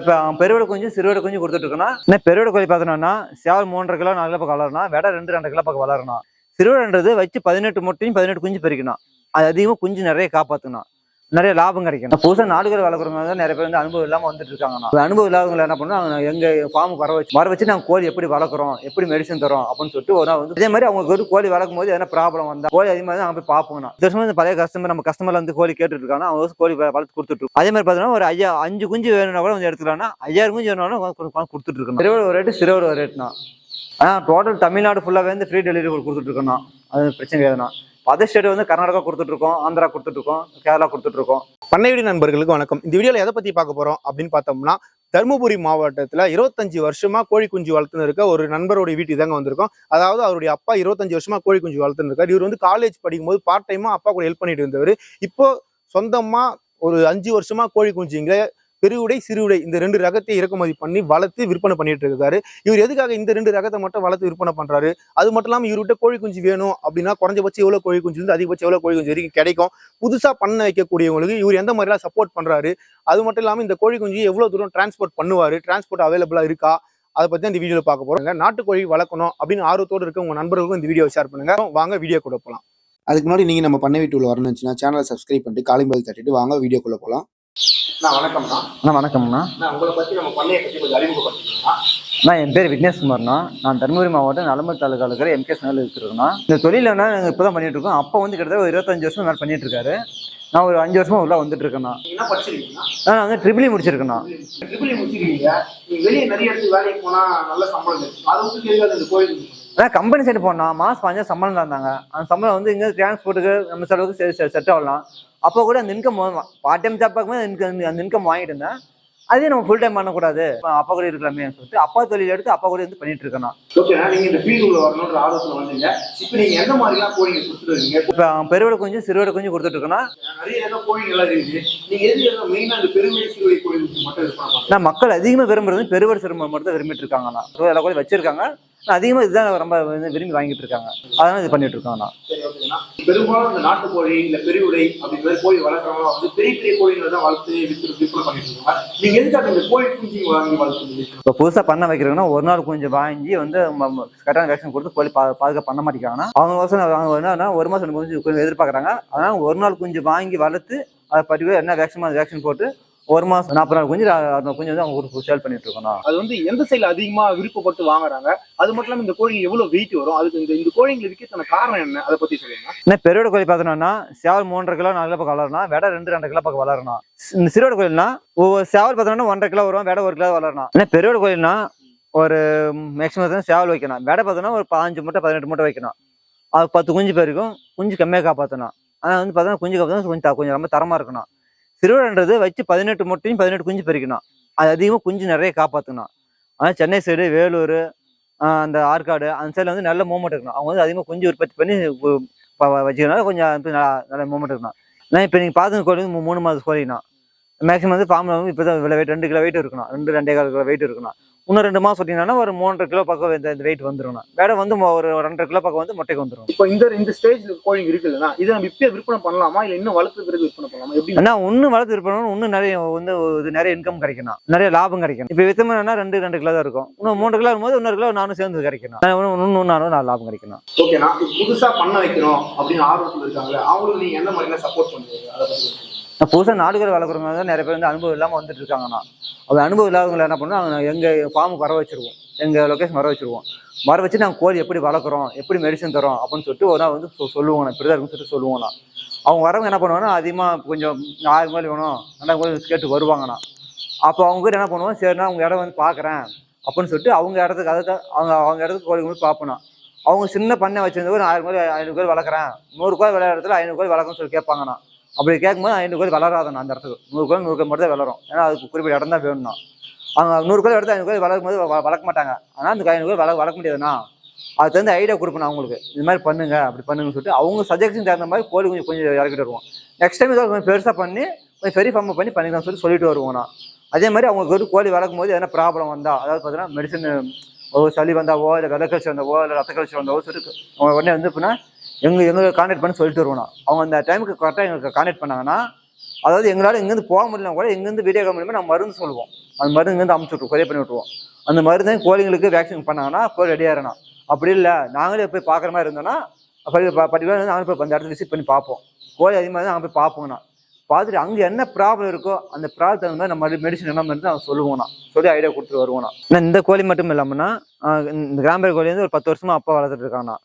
இப்போ பெருவிட குஞ்சு சிறுவிட குஞ்சு கொடுத்துட்டு இருக்கோம்னா இன்னும் பெருவிட கோழி பார்த்தோன்னா சேவல் மூன்றரை கிலோ நாலு கிலோ பக்கம் வளரணும் விட ரெண்டு ரெண்டு கிலோ பக்கம் வளரணும். சிறுவிடன்றது வச்சு பதினெட்டு முட்டையும் பதினெட்டு குஞ்சு பெருக்கணும் அது அதிகமாக குஞ்சு நிறைய காப்பாற்றணும் நிறைய லாபம் கிடைக்கும் புதுசாக நாடுகள் வளர்க்குறவங்க வந்து நிறைய பேர் வந்து அனுபவம் இல்லாமல் வந்துட்டு இருக்காங்கண்ணா. அனுபவம் இல்லாதவங்க என்ன பண்ணுவோம் எங்கள் ஃபார்முக்கு வர வச்சு வர வச்சு நாங்கள் கோழி எப்படி வளர்க்குறோம் எப்படி மெடிசன் தரோம் அப்படின்னு சொல்லிட்டு ஒரு நாள் வந்து இதே மாதிரி அவங்க ஒரு கோழி வளர்க்கும் போது எதனா ப்ராப்ளம் வந்தால் கோழி அதிகமாக தான் நாங்கள் போய் பார்ப்போம்னா இந்த வருஷம் வந்து பழைய கஸ்டமர் நம்ம கஸ்டமர்ல வந்து கோழி கேட்டுட்டு இருக்காங்க அவங்க கோழி வளர்த்து கொடுத்துட்டு அதே மாதிரி பார்த்தீங்கன்னா ஒரு ஐயா அஞ்சு குஞ்சு வேணும்னா கூட வந்து எடுத்துக்கலாம்னா ஐயாயிரம் குஞ்சு வேணும்னா கொ- கொடுத்துட்டு இருக்கணும். சிறுவர் ஒரு ரேட்டு சிறுவர் ஒரு ரேட்னா ஆனால் டோட்டல் தமிழ்நாடு ஃபுல்லாகவே வந்து ஃப்ரீ டெலிவரி கொடுத்துட்டு இருக்கோம்ண்ணா அது பிரச்சனை கிடையாதுண்ணா. அதர் ஸ்டேட் வந்து கர்நாடகா கொடுத்துட்ருக்கோம் ஆந்திரா கொடுத்துட்ருக்கோம் கேரளா கொடுத்துட்ருக்கோம். பண்ணையடி நண்பர்களுக்கு வணக்கம். இந்த வீடியோவில் எதை பற்றி பார்க்க போகிறோம் அப்படின்னு பார்த்தோம்னா தருமபுரி மாவட்டத்தில் இருபத்தஞ்சு வருஷமா கோழி குஞ்சு வளர்த்துன்னு இருக்க ஒரு நண்பருடைய வீட்டுக்கு தாங்க வந்திருக்கோம். அதாவது அவருடைய அப்பா இருபத்தஞ்சு வருஷமா கோழி குஞ்சு வளர்த்துன்னு இருக்காரு. இவர் வந்து காலேஜ் படிக்கும்போது பார்ட் டைமா அப்பா கூட ஹெல்ப் பண்ணிட்டு இருந்தவர். இப்போ சொந்தமா ஒரு அஞ்சு வருஷமா கோழி குஞ்சுங்க பெருவுடை சிறுவுடை இந்த ரெண்டு ரகத்தை இறக்குமதி பண்ணி வளர்த்து விற்பனை பண்ணிட்டு இருக்காரு. இவர் எதுக்காக இந்த ரெண்டு ரகத்தை மட்டும் வளர்த்து விற்பனை பண்றாரு? அது மட்டும் இல்லாமல் இவர்கிட்ட கோழி குஞ்சு வேணும் அப்படின்னா குறைஞ்சபட்சம் எவ்வளவு கோழி குஞ்சு இருந்து அதிகபட்சம் எவ்வளவு கோழி குஞ்சு வரைக்கும் கிடைக்கும். புதுசா பண்ண வைக்கக்கூடியவங்களுக்கு இவர் எந்த மாதிரிலாம் சப்போர்ட் பண்றாரு? அது மட்டும் இல்லாமல் இந்த கோழி குஞ்சு எவ்வளவு தூரம் டிரான்ஸ்போர்ட் பண்ணுவாரு? டிரான்ஸ்போர்ட் அவைலபிளா இருக்கா? அதை பத்தி தான் இந்த வீடியோல பார்க்க போறோங்க நாட்டுக்கோழி வளர்க்கணும் அப்படின்னு ஆர்வத்தோடு இருக்க உங்க நண்பர்களுக்கும் இந்த வீடியோ ஷேர் பண்ணுங்க. வாங்க வீடியோ கூட போகலாம் அதுக்கு முன்னாடி நீங்க நம்ம பண்ணை வீட்டுல வரணும்னு சேனலை சப்ஸ்கிரைப் பண்ணிட்டு காலிம்பல் தட்டிட்டு வாங்க வீடியோக்குள்ள போகலாம் அண்ணா வணக்கம்ண்ணா. நான் உங்களை பத்தி நம்ம பண்ணையை பத்தி கொஞ்சம் அறிமுகப்படுத்திக்கலாம் அண்ணா என் பேர் விக்னேஷ்குமார்ண்ணா. நான் தருமபுரி மாவட்டம் நலம்பு தாலுக்காவில் இருக்கிற எம்கேஸ் நகரில் இருக்கிறேன்னா இந்த தொழில் என்ன நாங்கள் இப்போ தான் பண்ணிட்டு இருக்கோம். அப்போ வந்து கிட்டத்தட்ட ஒரு இருபத்தஞ்சு வருஷம் மேலே பண்ணிட்டு இருக்காரு. நான் ஒரு அஞ்சு வருஷமா உள்ள வந்துட்டு இருக்கேண்ணா. நான் வந்து ட்ரிபிளி முடிச்சிருக்கேண்ணா. ட்ரிபிள் முடிச்சிருக்கீங்க. நீங்க வெளியே நிறைய இடத்துக்கு வேலைக்கு போனா நல்ல சம்பளம் அதை விட்டு தெரியாது கோயில் அதான் கம்பெனி சைடு போனோம் மாதம் பாஞ்சா சம்பளம் தான் இருந்தாங்க. அந்த சம்பளம் வந்து இங்கே டிரான்ஸ்போர்ட்டுக்கு நம்ம செலவுக்கு செட் ஆகலாம். அப்போ கூட அந்த இன்கம் பார்ட் டைம் ஜாப் பார்க்கும்போது இன்கம் அந்த இன்கம் வாங்கிட்டு இருந்தேன். அதே நம்ம ஃபுல் டைம் பண்ணக்கூடாது. அப்பா கூட இருக்கலாமே சொல்லிட்டு அப்பா தொழில் எடுத்து அப்பா கூட வந்து பண்ணிட்டு இருக்கேன் ஓகேண்ணா நீங்க இந்த ஃபீல்டுக்குள்ள வரணுன்ற ஆர்வத்துல வந்தீங்க. இப்போ நீங்க எந்த மாதிரிலாம் கோழிங்க கொடுத்துட்டு வரீங்க இப்போ பெருவிட குஞ்சு சிறுவிட குஞ்சு கொடுத்துட்டு இருக்கேன்னா நிறைய இடம் கோழிங்க எல்லாம் இருக்குது. நீங்க எது எல்லாம் மெயினா இந்த பெருமை சிறுவை கோழி மட்டும் நான் மக்கள் அதிகமாக விரும்புறது பெருவர் சிறுமம் மட்டும் தான் விரும்பிட்டு இருக்காங்கண்ணா. எல்லா கூட வச்சிருக்காங்க. அதிகமாக இதுதான் ரொம்ப விரும்பி வாங்கிட்டு இருக்காங்க. அதனால இது பண்ணிட்டு சரி ஓகேண்ணா பெரும்பாலும் இந்த நாட்டுக்கோழி இல்ல பெருவுடை அப்படி மாதிரி கோழி வளர்க்குறவங்க வந்து பெரிய பெரிய கோழிகளை தான் வளர்த்து விற்று விற்பனை பண்ணிட்டு இருக்காங்க. நீங்க எதுக்காக இந்த கோழி குஞ்சு வாங்கி வளர்த்துறீங்க இப்போ புதுசாக பண்ண வைக்கிறவங்கன்னா ஒரு நாள் கொஞ்சம் வாங்கி வந்து கரெக்டான வேக்சின் கொடுத்து கோழி பா பாதுகாப்பு பண்ண மாட்டேங்கிறாங்கன்னா அவங்க வருஷம் அவங்க என்னன்னா ஒரு மாதம் கொஞ்சம் எதிர்பார்க்குறாங்க. அதனால ஒரு நாள் கொஞ்சம் வாங்கி வளர்த்து அதை பற்றி என்ன வேக்சின் வேக்சின் போட்டு ஒரு மாதம் நாற்பது நாள் குஞ்சு அந்த குஞ்சு வந்து அவங்க சேல் பண்ணிட்டு இருக்கோம் அது வந்து எந்த சைடுல அதிகமா விருப்பப்பட்டு வாங்குறாங்க? அது மட்டும் இல்லாம இந்த கோழி எவ்வளவு வெயிட் வரும்? அதுக்கு இந்த இந்த கோழிங்களை விற்கிறதுக்கான காரணம் என்ன? அதை பத்தி சொல்லுங்க. என்ன பெருவிட கோழி பார்த்தோம்னா சேவல் மூன்றரை கிலோ நாலு கிலோ பக்கம் வளரணும் விட ரெண்டு ரெண்டு கிலோ பக்கம் வளரணும் இந்த சிறுவிட கோயில்னா ஒவ்வொரு சேவல் பார்த்தோம்னா ஒன்றரை கிலோ வரும் விட ஒரு கிலோ வளரணும் என்ன பெருவிட கோயில்னா ஒரு மேக்ஸிமம் சேவல் வைக்கணும். விட பார்த்தோம்னா ஒரு பாஞ்சு மூட்டை பதினெட்டு மூட்டை வைக்கணும். அது பத்து குஞ்சு பேருக்கும் குஞ்சு கம்மியாக காப்பாற்றணும் ஆனால் வந்து பார்த்தோன்னா குஞ்சு காப்பாற்றணும் கொஞ்சம் கொஞ்சம் ரொம்ப தரமாக இருக்கணும். சிறுவிடன்றது வச்சு பதினெட்டு முட்டையும் பதினெட்டு குஞ்சு பறிக்கணும் அது அதிகமாக குஞ்சு நிறைய காப்பாற்றணும் ஆனால் சென்னை சைடு வேலூர் அந்த ஆற்காடு அந்த சைடில் வந்து நல்ல மூமெண்ட் இருக்கணும் அவங்க வந்து அதிகமாக குஞ்சு உற்பத்தி பண்ணி உ- வச்சுக்கிறனால கொஞ்சம் நல்லா நல்ல மூமெண்ட் இருக்கணும் நான் இப்போ நீங்கள் பார்த்து கோழி மூணு மாதம் கோழினா மேக்ஸிமம் வந்து ஃபார்மில் வந்து இப்போ தான் இவ்வளோ வெயிட் ரெண்டு கிலோ வெயிட் இருக்கணும் ரெண்டு ரெண்டே கால் கிலோ வெயிட் இருக்கணும் இன்னும் ரெண்டு மாதம் சொன்னீங்கன்னா ஒரு மூன்றரை கிலோ பக்கம் இந்த வெயிட் வந்துருணும் வேட வந்து ஒரு ரெண்டரை கிலோ பக்கம் வந்து முட்டைக்கு வந்துடும் இப்போ இந்த இந்த ஸ்டேஜ்ல கோழி இருக்குதுன்னா இதை நம்ம இப்பயே விற்பனை பண்ணலாமா? இல்ல இன்னும் வளர்த்து பிறகு விற்பனை பண்ணலாமா? எப்படி? ஏன்னா இன்னும் வளர்த்து விற்பனும் இன்னும் நிறைய வந்து இது நிறைய இன்கம் கிடைக்கணும். நிறைய லாபம் கிடைக்கணும். இப்போ வித்தம்னா ரெண்டு ரெண்டு கிலோ தான் இருக்கும். இன்னும் மூன்று கிலோ இருக்கும்போது இன்னொரு கிலோ நானும் சேர்ந்து கிடைக்கணும். நான் இன்னும் நானும் நான் லாபம் கிடைக்கணும். ஓகேண்ணா. இப்போ புதுசா பண்ண வைக்கணும் அப்படின்னு ஆர்வத்தில் இருக்காங்களே அவங்களுக்கு நீங்க எந்த மாதிரிலாம் சப்போர்ட் பண்ணுவீங்க? அதை. நான் புதுசாக நாடுகள் வளர்க்குறவங்க தான் நிறைய பேர் வந்து அனுபவம் இல்லாமல் வந்துட்டு இருக்காங்கண்ணா. அது அனுபவம் இல்லாதவங்களை என்ன பண்ணுவோம்? எங்கள் ஃபார்முக்கு வர வச்சுருவோம். எங்கள் லொக்கேஷன் வர வச்சிருவோம். வர வச்சு நாங்கள் கோழி எப்படி வளர்க்குறோம்? எப்படி மெடிசன் தரோம் அப்படின்னு சொல்லிட்டு ஒரு நாள் வந்து சொ- சொல்லுவோம் இப்படி தான் இருக்குன்னு சொல்லிட்டு சொல்லுவோம்ண்ணா அவங்க வரவங்க என்ன பண்ணுவாங்கன்னா அதிகமாக கொஞ்சம் ஆயிரம் மாதிரி வேணும். நல்லா கோழி கேட்டு வருவாங்கண்ணா. அப்போ அவங்க என்ன பண்ணுவோம்? சரிண்ணா அவங்க இடம் வந்து பார்க்குறேன். அப்படின்னு சொல்லிட்டு அவங்க இடத்துக்கு அதுக்கு அவங்க அவங்க இடத்துக்கு கோழி வந்து பார்ப்பணும் அவங்க சின்ன பண்ணை வச்சிருந்த ஒரு ஆயிரம் கோழி ஐநூறு கோழி வளர்க்குறேன். நூறு கோழி விளையாடுறதுல ஐநூறு கோழி வளர்க்கணும்னு சொல்லி கேட்பாங்கண்ணா. அப்படி கேட்கும்போது ஐநூறு கோயில் வளராதான் அந்த இடத்துக்கு. நூறு கோயில் நூறு கோயில் மட்டும் தான் வளரும். ஏன்னா அதுக்கு குறிப்பிட்ட இடம் தான் வேணும்னா. அவங்க நூறு கோயில் எடுத்து ஐநூறு கோயில் வளர்க்கும் போது வளர்க்க மாட்டாங்க. ஆனால் அந்த ஐநூறு கோயில் வள வளர்க்க முடியாதுண்ணா. அதுக்கு தகுந்த ஐடியா கொடுப்பேன் அவங்களுக்கு இது மாதிரி பண்ணுங்க அப்படி பண்ணுங்கன்னு சொல்லிட்டு அவங்க சஜஷன் தகுந்த மாதிரி கோழி கொஞ்சம் கொஞ்சம் இறக்கிட்டு வருவோம். நெக்ஸ்ட் டைம் இதை கொஞ்சம் பெருசாக பண்ணி கொஞ்சம் பெரிய ஃபார்ம் பண்ணி பண்ணிக்கலாம்னு சொல்லி சொல்லிட்டு வருவோம்ண்ணா. அதே மாதிரி அவங்களுக்கு ஒரு கோழி வளர்க்கும் போது எதனா ப்ராப்ளம் வந்தால் அதாவது பார்த்தீங்கன்னா மெடிசன் ஒரு சளி வந்தாவோ இல்லை வித கழிச்சு வந்தாவோ இல்லை ரத்த கழிச்சு வந்தாவோ சொல்லிட்டு அவங்க உடனே வந்து எப்படின்னா எங்க எங்களுக்கு கான்டாக்ட் பண்ணி சொல்லிட்டு வருவோம் அவங்க அந்த டைமுக்கு கரெக்டாக எங்களுக்கு கான்டாக்ட் பண்ணாங்கன்னா அதாவது எங்களால் இங்கேருந்து போக முடியலனா கூட இங்கேருந்து வீடியோ கால் மூலியமா நம்ம மருந்து சொல்லுவோம் அந்த மருந்து இங்கேருந்து அமுச்சு விட்ருவோம் கொரியர் பண்ணி விட்ருவோம் அந்த மருந்து கோழிங்களுக்கு வேக்சின் பண்ணாங்கன்னா கோழி ரெடி அப்படி இல்லை நாங்களே போய் பார்க்குற மாதிரி இருந்தோம்னா பர்டிகுலர் நாங்களும் போய் அந்த இடத்துல விசிட் பண்ணி பார்ப்போம் கோழி அதிகமாக நாங்கள் போய் பார்ப்போங்கண்ணா பார்த்துட்டு அங்கே என்ன ப்ராப்ளம் இருக்கோ அந்த ப்ராப்ளம் தகுந்த மாதிரி நம்ம மெடிசன் என்ன மருந்து அவங்க சொல்லுவோம்ண்ணா சொல்லி ஐடியா கொடுத்துட்டு வருவோம்ண்ணா நான் இந்த கோழி மட்டும் இல்லாமல்னா இந்த கிராம்பேர் கோழி வந்து ஒரு பத்து வருஷமா அப்பா வளர்த்துட்டு இருக்காங்கண்ணா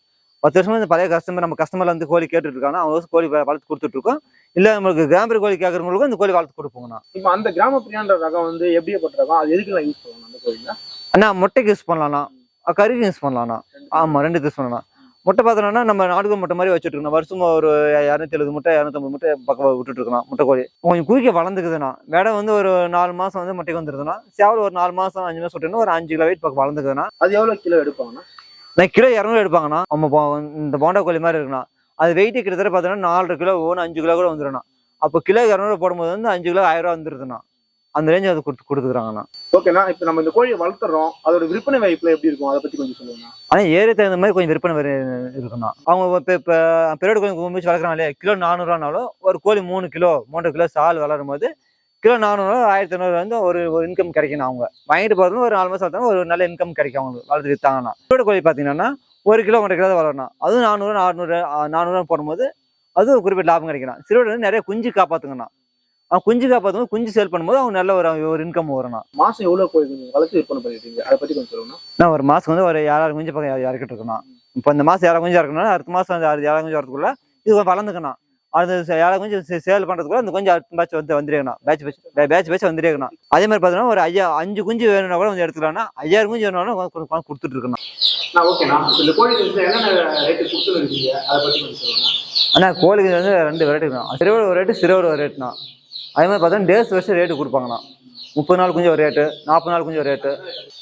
பத்து வருஷமா இந்த பழைய கஸ்டமர் நம்ம கஸ்டமர்ல வந்து கோழி கேட்டுட்டு இருக்காங்க அவங்க கோழி வளர்த்து கொடுத்துட்டு இருக்கோம். இல்லை நம்மளுக்கு கிராம்பேர் கோழி கேட்குறவங்களுக்கும் இந்த கோழி வளர்த்து கொடுப்போங்கண்ணா இப்போ அந்த கிராம பிரியான்ற ரகம் வந்து எப்படிப்பட்ட ரகம் அது எதுக்கு யூஸ் பண்ணுவோம் அந்த கோழில அண்ணா முட்டைக்கு யூஸ் பண்ணலாம்ண்ணா. கறிக்கு யூஸ் பண்ணலாம்ண்ணா. ஆமாம் ரெண்டு யூஸ் பண்ணலாம். முட்டை பார்த்தோம்னா நம்ம நாடுகள் முட்டை மாதிரி வச்சுட்டு இருக்கோம் வருஷம் ஒரு இரநூத்தி எழுபது முட்டை இரநூத்தம்பது முட்டை பக்கம் விட்டுட்டு இருக்கோம் முட்டை கோழி கொஞ்சம் குயிக்க வளர்ந்துக்குதுண்ணா. வேடை வந்து ஒரு நாலு மாசம் வந்து முட்டைக்கு வந்துருதுண்ணா. சேவல் ஒரு நாலு மாசம் அஞ்சு மாசம் விட்டுன்னு ஒரு அஞ்சு கிலோ வெயிட் பக்கம் வளர்ந்துக்குதுண்ணா. அது எவ்வளவு கிலோ எடுப்பாங்கன்னா நான் கிலோ இரநூறு எடுப்பாங்கண்ணா. நம்ம இந்த போண்டா கோழி மாதிரி இருக்குண்ணா. அது வெயிட் கிட்டத்தட்ட பார்த்தோன்னா நாலரை கிலோ ஒன்று அஞ்சு கிலோ கூட வந்துடும்ண்ணா அப்போ கிலோ இரநூறு போடும்போது வந்து அஞ்சு கிலோ ஆயிரம் ரூபா வந்துருதுண்ணா. அந்த ரேஞ்ச் அது கொடுத்து கொடுத்துக்குறாங்கண்ணா. ஓகேண்ணா இப்போ நம்ம இந்த கோழியை வளர்த்துறோம் அதோட விற்பனை வாய்ப்புல எப்படி இருக்கும்? அதை பத்தி கொஞ்சம் சொல்லுங்க ஆனால் ஏரியா தகுந்த மாதிரி கொஞ்சம் விற்பனை இருக்குண்ணா. அவங்க இப்போ இப்போ பெரோடு கோழி கும்பிச்சு வளர்க்குறாங்க இல்லையா? கிலோ நானூறுவானாலும் ஒரு கோழி மூணு கிலோ மூன்றரை கிலோ சால் வளரும் போது கிலோ நானூறு ஆயிரத்தி ஐநூறு வந்து ஒரு ஒரு இன்கம் கிடைக்கணும் அவங்க. வாங்கிட்டு போகிறது ஒரு நாலு மாதம் வளர்த்தாங்க ஒரு நல்ல இன்கம் கிடைக்கும் அவங்களுக்கு வளர்த்து வித்தாங்கன்னா. பெரோடு கோழி பார்த்தீங்கன்னா ஒரு கிலோ ஒன்றரை கிலோ தான் வளரணும். அதுவும் நானூறு நானூறு நானூறு போடும்போது அது குறிப்பிட்ட லாபம் கிடைக்கணும் வந்து நிறைய குஞ்சு காப்பாற்றுங்கண்ணா அவன் குஞ்சு காப்பாற்றும் குஞ்சு சேல் பண்ணும்போது அவங்க நல்ல ஒரு ஒரு இன்கம் வரும்ண்ணா மாசம் எவ்வளவு கோழி வளர்த்து விற்பனை பண்ணிருக்கீங்க? அதை பத்தி கொஞ்சம் சொல்லுங்க நான் ஒரு மாதம் வந்து ஒரு ஏழாயிரம் குஞ்சு பக்கம் இற- இறக்கிட்டு இருக்கணும் இப்போ இந்த மாதம் ஏழாயிரம் குஞ்சு இறக்கணும் அடுத்த மாதம் அந்த ஏழாயிரம் குஞ்சு வரதுக்குள்ள இது வளர்ந்துக்கணும் அது ஏழாயிரம் குஞ்சு சேல் பண்ணுறதுக்குள்ள அந்த கொஞ்சம் அடுத்த பேட்ச் வந்து வந்துருக்கணும் பேட்ச் பேட்ச் பேட்ச் பேட்ச் வந்துருக்கணும் அதே மாதிரி பார்த்தீங்கன்னா ஒரு ஐயா அஞ்சு குஞ்சு வேணும்னா கூட வந்து எடுத்துக்கலாம்னா ஐயாயிரம் குஞ்சு வேணும்னா கொடுத்துட்டு இருக்கணும் ஓகேண்ணா. இந்த கோழி என்னென்ன ரேட்டு கொடுத்து இருக்கீங்க அதை சொல்லுங்க ஆனால் கோழிக்கு வந்து ரெண்டு வெரைட்டி இருக்கும் சிறுவர் ஒரு ரேட்டு சிறுவர் ஒரு ரேட்னா அதே மாதிரி பார்த்தோன்னா டேஸ் வச்சு ரேட்டு கொடுப்பாங்கண்ணா. முப்பது நாள் கொஞ்சம் ஒரு ரேட்டு நாற்பது நாள் கொஞ்சம் ரேட்டு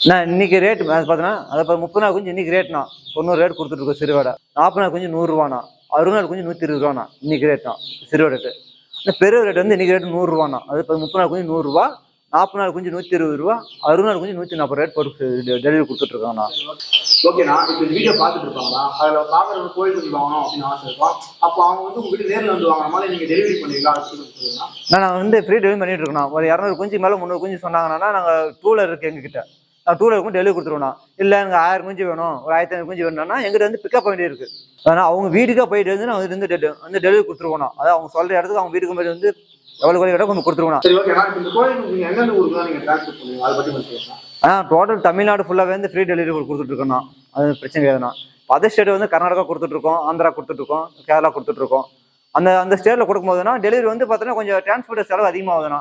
நான் இன்னைக்கு ரேட்டு பார்த்தீங்கன்னா அதை முப்பது நாள் குஞ்சு இன்னைக்கு ரேட்னா தொண்ணூறு ரேட் கொடுத்துட்ருக்கோம் சிறுவடை நாற்பது நாள் கொஞ்சம் நூறுரூவாண்ணா அறுபது நாள் குஞ்சு நூற்றி இருபது ரூபாண்ணா இன்னைக்கு ரேட்னா சிறுவ ரேட்டு இந்த பெரிய ரேட் வந்து இன்னைக்கு ரேட் நூறுரூவாண்ணா அது இப்போ முப்பது நாள் குஞ்சு நூறுரூவா நாற்பது நாள் குஞ்சு நூற்றி இருபது ரூபா அறுபது நாள் குஞ்சு நூற்றி நாற்பது ரேட் போட்டு டெலிவரி கொடுத்துட்ருக்காங்கண்ணா. ஓகேண்ணா இப்போ இந்த வீடியோ பார்த்துட்டு இருப்பாங்களா அதுல பாக்குறவங்க கோழி குஞ்சு வாங்கணும் அப்படின்னு ஆசை இருக்கும். அப்போ அவங்க வந்து உங்ககிட்ட நேர்ல வந்து வாங்குற நீங்க டெலிவரி பண்ணுவீங்களா சொல்லுங்க நான் நான் வந்து ஃப்ரீ டெலிவரி பண்ணிட்டு இருக்கோம் ஒரு இரநூறு குஞ்சு மேலே முந்நூறு குஞ்சு சொன்னாங்கன்னா நாங்கள் டூலர் இருக்கு எங்ககிட்ட. நான் டூலருக்கும் டெலிவரி கொடுத்துருவோம் இல்லை எனக்கு ஆயிரம் குஞ்சு வேணும் ஒரு ஆயிரத்தி ஐநூறு குஞ்சு வேணும்னா எங்கிட்ட வந்து பிக்கப் பாயிண்ட் இருக்கு. ஆனால் அவங்க வீட்டுக்கே போயிட்டு வந்து நான் வந்து வந்து டெலிவரி கொடுத்துருவோம் அதாவது அவங்க சொல்ற இடத்துக்கு அவங்க வீட்டுக்கு போயிட்டு வந்து எவ்வளோ கோழி கிட்ட கொஞ்சம் இப்போ சொல்லுங்க. ஆனால் டோட்டல் தமிழ்நாடு ஃபுல்லாகவே வந்து ஃப்ரீ டெலிவரி கொடுத்துட்டு இருக்கோம்ண்ணா அது பிரச்சனை கிடையாதுண்ணா. அதர் ஸ்டேட் வந்து கர்நாடகா கொடுத்துட்ருக்கோம் ஆந்திரா கொடுத்துட்ருக்கோம் கேரளா கொடுத்துட்ருக்கோம். அந்த அந்த ஸ்டேட்டில் கொடுக்கும்போதுனா டெலிவரி வந்து பார்த்தோன்னா கொஞ்சம் டிரான்ஸ்போர்ட் செலவு அதிகமாகுதுண்ணா.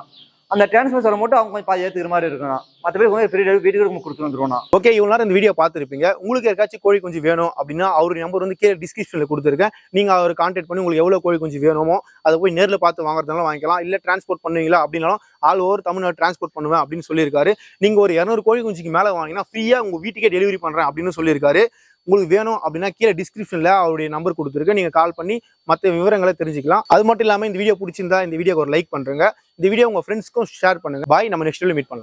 அந்த டிரான்ஸ்பர் செலவு மட்டும் அவங்க கொஞ்சம் பாதி ஏற்றுக்கிற மாதிரி இருக்கணும் மற்றபடி கொஞ்சம் ஃப்ரீ டெலிவரி வீட்டுக்கு கொடுத்து வந்துருவோம் ஓகே இவ்வளோ நேரம் இந்த வீடியோ பார்த்துருப்பீங்க. உங்களுக்கு யாருக்காச்சும் கோழி குஞ்சு வேணும் அப்படின்னா அவருடைய நம்பர் வந்து கீழே டிஸ்கிரிப்ஷனில் கொடுத்துருக்கேன். நீங்கள் அவர் கான்டாக்ட் பண்ணி உங்களுக்கு எவ்வளோ கோழி குஞ்சு வேணுமோ அதை போய் நேரில் பார்த்து வாங்குறதுனால வாங்கிக்கலாம். இல்லை டிரான்ஸ்போர்ட் பண்ணுவீங்களா அப்படின்னாலும் ஆல் ஓவர் தமிழ்நாடு டிரான்ஸ்போர்ட் பண்ணுவேன் அப்படின்னு சொல்லியிருக்காரு. நீங்கள் ஒரு இரநூறு கோழி குஞ்சுக்கு மேலே வாங்கினா ஃப்ரீயாக உங்கள் வீட்டுக்கே டெலிவரி பண்ணுறேன் அப்படின்னு சொல்லியிருக்காரு. உங்களுக்கு வேணும் அப்படின்னா கீழே டிஸ்கிரிப்ஷனில் அவருடைய நம்பர் கொடுத்துருக்கு. நீங்கள் கால் பண்ணி மற்ற விவரங்களை தெரிஞ்சுக்கலாம். அது மட்டும் இல்லாமல் இந்த வீடியோ பிடிச்சிருந்தா இந்த வீடியோக்கு ஒரு லைக் பண்ணுறேங்க இந்த வீடியோ உங்கள் ஃப்ரெண்ட்ஸ்க்கும் ஷேர் பண்ணுங்கள் பாய் நம்ம நெக்ஸ்ட் மீட் பண்ணலாம்.